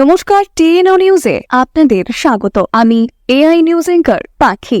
নমস্কার, টিএনও নিউজে আপনাদের স্বাগত। আমি এআই নিউজ এঙ্কার পাখি।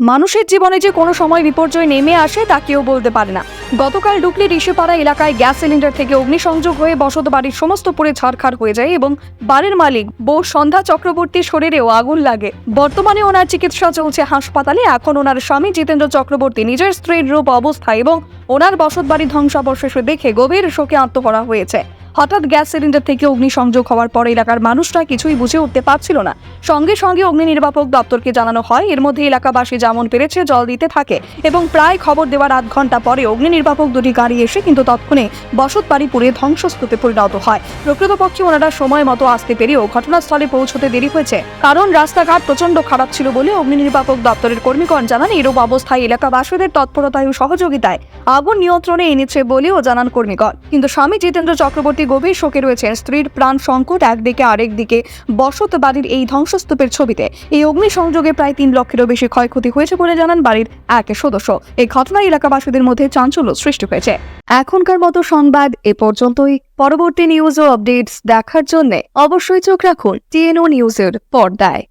মানুষের জীবনে যে কোনো সময় বিপর্যয় নেমে আসে তা কেউ বলতে পারে না। গতকাল ডুকলি ঋষিপাড়া এলাকায় গ্যাস সিলিন্ডার থেকে অগ্নিসংযোগ হয়ে বসত বাড়ির সমস্ত পুরে ছাড়খাড় হয়ে যায় এবং বাড়ির মালিক বউ সন্ধ্যা চক্রবর্তীর শরীরেও আগুন লাগে। বর্তমানে ওনার চিকিৎসা চলছে হাসপাতালে, এখন ওনার স্বামী জিতেন্দ্র চক্রবর্তী নিজের স্ত্রীর রূপ, অবস্থা এবং ওনার বসত বাড়ি ধ্বংসাবশেষে দেখে গভীর শোকে আত্মহরা হয়েছে। হঠাৎ গ্যাস সিলিন্ডার থেকে অগ্নিসংযোগ হওয়ার পর এলাকার মানুষরা কিছুই বুঝে উঠতে পারছিল না। সঙ্গে সঙ্গে অগ্নি নির্বাপক দপ্তরকে জানানো হয়, এর মধ্যে এলাকাবাসী যেমন পেরেছে, জল দিতে থাকে এবং প্রায় খবর দেওয়ার আধ ঘণ্টা পরে অগ্নি নির্বাপক দুটি গাড়ি এসে কিন্তু তৎক্ষণে বসত বাড়ি পুড়ে ধ্বংসস্তূপে পরিণত হয়। প্রকৃতপক্ষে ওনারা সময় মতো আসতে পেরেও ঘটনাস্থলে পৌঁছতে দেরি হয়েছে। কারণ রাস্তাঘাট প্রচণ্ড খারাপ ছিল বলে অগ্নি নির্বাপক দপ্তরের কর্মীগণ জানান, এরূপ অবস্থায় এলাকাবাসীদের তৎপরতায় ও সহযোগিতায় আগুন নিয়ন্ত্রণে এনেছে বলেও জানান কর্মীগণ। কিন্তু স্বামী জিতেন্দ্র চক্রবর্তী গভীর শোকে রয়েছেন স্ত্রীর প্রাণ সংকট একদিকে আরেক দিকে। বসত বাড়ির এই ধ্বংসস্তূপের ছবিতে এই অগ্নিসংযোগে প্রায় তিন লক্ষেরও বেশি ক্ষয়ক্ষতি হয়েছে বলে জানান বাড়ির এক সদস্য। এই ঘটনায় এলাকাবাসীদের মধ্যে চাঞ্চল্য সৃষ্টি হয়েছে। এখনকার মতো সংবাদ এ পর্যন্তই। পরবর্তী নিউজ ও আপডেটস দেখার জন্য অবশ্যই চোখ রাখুন টিএনও নিউজের পর্দায়।